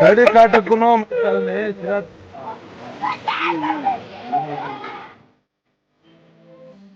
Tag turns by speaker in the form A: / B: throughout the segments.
A: ಕಡಿ ಕಾಟಕ್ಕೂ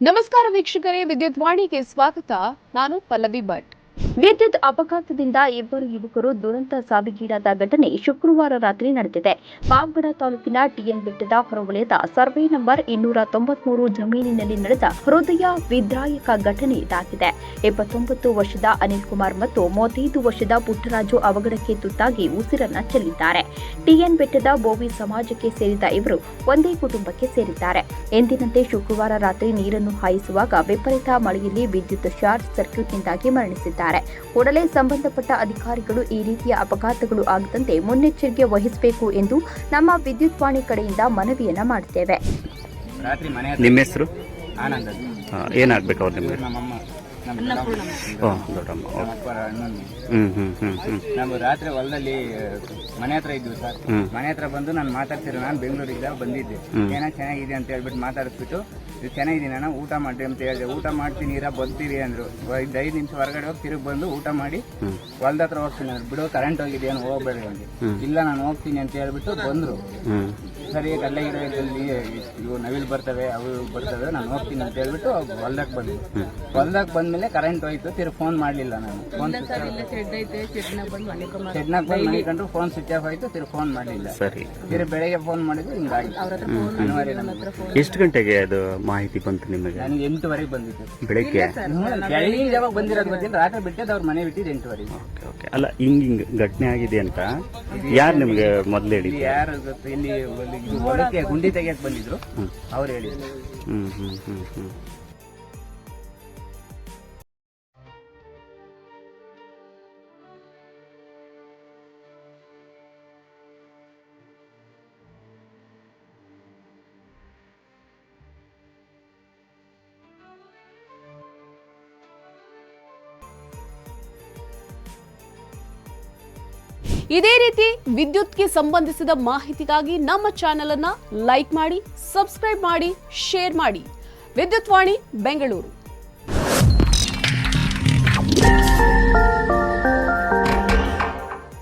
B: ನಮಸ್ಕಾರ ವೀಕ್ಷಕರೇ ವಿದ್ಯುತ್ ವಾಣಿಗೆ ಸ್ವಾಗತ ನಾನು ಪಲ್ಲವಿ ಭಟ್ ವಿದ್ಯುತ್ ಅಪಘಾತದಿಂದ ಇಬ್ಬರು ಯುವಕರು ದುರಂತ ಸಾವಿಗೀಡಾದ ಘಟನೆ ಶುಕ್ರವಾರ ರಾತ್ರಿ ನಡೆದಿದೆ. ಪಾವಗಡ ತಾಲೂಕಿನ ಟಿಎನ್ ಬೆಟ್ಟದ ಹೊರವಲಯದ ಸರ್ವೆ ನಂಬರ್ ಇನ್ನೂರ ತೊಂಬತ್ಮೂರು ಜಮೀನಿನಲ್ಲಿ ನಡೆದ ಹೃದಯ ವಿದ್ರಾಯಕ ಘಟನೆ ಇದಾಗಿದೆ. ಇಪ್ಪತ್ತೊಂಬತ್ತು ವರ್ಷದ ಅನಿಲ್ ಕುಮಾರ್ ಮತ್ತು ಮೂವತ್ತೈದು ವರ್ಷದ ಪುಟ್ಟರಾಜು ಅವಘಡಕ್ಕೆ ತುತ್ತಾಗಿ ಉಸಿರನ್ನ ಚೆಲ್ಲಿದ್ದಾರೆ. ಟಿಎನ್ ಬೆಟ್ಟದ ಬೋವಿ ಸಮಾಜಕ್ಕೆ ಸೇರಿದ ಇವರು ಒಂದೇ ಕುಟುಂಬಕ್ಕೆ ಸೇರಿದ್ದಾರೆ. ಎಂದಿನಂತೆ ಶುಕ್ರವಾರ ರಾತ್ರಿ ನೀರನ್ನು ಹಾಯಿಸುವಾಗ ವಿಪರೀತ ಮಳೆಯಲ್ಲಿ ವಿದ್ಯುತ್ ಶಾರ್ಟ್ ಸರ್ಕ್ಯೂಟ್ನಿಂದಾಗಿ ಮರಣಿಸಿದ್ದಾರೆ. ಕೂಡಲೇ ಸಂಬಂಧಪಟ್ಟ ಅಧಿಕಾರಿಗಳು ಈ ರೀತಿಯ ಅಪಘಾತಗಳು ಆಗದಂತೆ ಮುನ್ನೆಚ್ಚರಿಕೆ ವಹಿಸಬೇಕು ಎಂದು ನಮ್ಮ ವಿದ್ಯುತ್ ವಾಣಿ ಕಡೆಯಿಂದ ಮನವಿಯನ್ನ ಮಾಡುತ್ತೇವೆ
C: ರಾತ್ರಿ ಮನೆ
D: ನಿಮ್ಮ ಹೆಸರು? ಏನಾಗಬೇಕು ಅವ್ರು ನಿಮಗೆ. ಓ ದೊಡ್ಡಮ್ಮ ಹ್ಞೂ ಹ್ಞೂ ಹ್ಞೂ ಹ್ಞೂ
C: ನಾವು ರಾತ್ರಿ ಹೊಲದಲ್ಲಿ ಮನೆ ಹತ್ರ ಇದ್ವಿ ಸರ್. ಮನೆ ಹತ್ರ ಬಂದು ನಾನು ಮಾತಾಡ್ತಿರೋ ನಾನು ಬೆಂಗಳೂರಿಂದ ಬಂದಿದ್ದೆ. ಏನೋ ಚೆನ್ನಾಗಿದೆ ಅಂತ ಹೇಳ್ಬಿಟ್ಟು ಮಾತಾಡಿಸ್ಬಿಟ್ಟು ಇದು ಚೆನ್ನಾಗಿದ್ದೀನಿ ಅಣ್ಣ ಊಟ ಮಾಡಿ ಅಂತ ಹೇಳಿದೆ. ಊಟ ಮಾಡ್ತೀನಿ ಇರ ಬರ್ತೀರಿ ಅಂದ್ರು. ಐದು ಐದು ನಿಮಿಷ ಹೊರಗಡೆ ಹೋಗಿ ತಿರುಗಿ ಬಂದು ಊಟ ಮಾಡಿ ಹೊಲ್ದ ಹತ್ರ ಹೋಗ್ತೀನಿ ಅಂದ್ರೆ. ಬಿಡೋ ಕರೆಂಟ್ ಹೋಗಿದೆ ಏನು ಹೋಗ್ಬೇಡಿ ಅಂದ್ರೆ. ಇಲ್ಲ ನಾನು ಹೋಗ್ತೀನಿ ಅಂತ ಹೇಳ್ಬಿಟ್ಟು ಬಂದ್ರು. ಸರಿ ಅಲ್ಲೇ ಇರೋ ಇದ್ರಲ್ಲಿ ಇವು ನವಿಲ್ ಬರ್ತವೆ ಅವು ಬರ್ತವೆ ನಾನು ಹೋಗ್ತೀನಿ ಅಂತ ಹೇಳ್ಬಿಟ್ಟು ಹೊಲ್ದಾಗ ಬಂದ್ವಿ. ಹೊಲ್ದಕ್ಕೆ ಬಂದ್ಮೇಲೆ ಕರೆಂಟ್ ಹೋಯ್ತು ತಿರು ಫೋನ್ ಮಾಡ್ಲಿಲ್ಲ ನಾನು ಫೋನ್ ಶೆಡ್ನಾಗ ಬಂದು ಫೋನ್ ಸ್ವಿಚ್ ಆಫ್ ಆಯ್ತು ತಿರು ಫೋನ್ ಮಾಡ್ಲಿಲ್ಲ
D: ಸರಿ
C: ತಿರು ಬೆಳಗ್ಗೆ ಫೋನ್ ಮಾಡಿದ್ರು ಹಿಂಗಾಗಿ.
D: ಎಷ್ಟು ಗಂಟೆಗೆ ಅದು ಮಾಹಿತಿ ಬಂತು ನಿಮಗೆ
C: ನನಗೆ ಎಂಟುವರೆಗೆ ಬಂದಿತ್ತು
D: ಬೆಳಗ್ಗೆ
C: ಬೆಳಗಿನ ಯಾವಾಗ ಬಂದಿರೋದು ಗೊತ್ತಿಲ್ಲ ರಾತ್ರಿ ಬಿಟ್ಟಿದ್ದು ಅವ್ರ ಮನೆ ಬಿಟ್ಟಿದ್ದು ಎಂಟುವರೆಗೆ
D: ಓಕೆ ಓಕೆ ಅಲ್ಲ ಹಿಂಗ್ ಹಿಂಗ್ ಘಟನೆ ಆಗಿದೆ ಅಂತ ಯಾರು ನಿಮಗೆ ಮೊದಲು ಹೇಳಿ
C: ಯಾರು ಗೊತ್ತು ಇಲ್ಲಿ ಹೊಲಕ್ಕೆ ಗುಂಡಿ ತೆಗಿಯಕ್ ಬಂದಿದ್ರು ಅವ್ರು ಹೇಳಿದ್ರು
D: ಹ್ಮ್ ಹ್ಮ್ ಹ್ಮ್ ಹ್ಞೂ
B: ಇದೇ ರೀತಿ ವಿದ್ಯುತ್ಗೆ ಸಂಬಂಧಿಸಿದ ಮಾಹಿತಿಗಾಗಿ ನಮ್ಮ ಚಾನೆಲ್ ಅನ್ನ ಲೈಕ್ ಮಾಡಿ, ಸಬ್ಸ್ಕ್ರೈಬ್ ಮಾಡಿ, ಶೇರ್ ಮಾಡಿ. ವಿದ್ಯುತ್ ವಾಣಿ, ಬೆಂಗಳೂರು.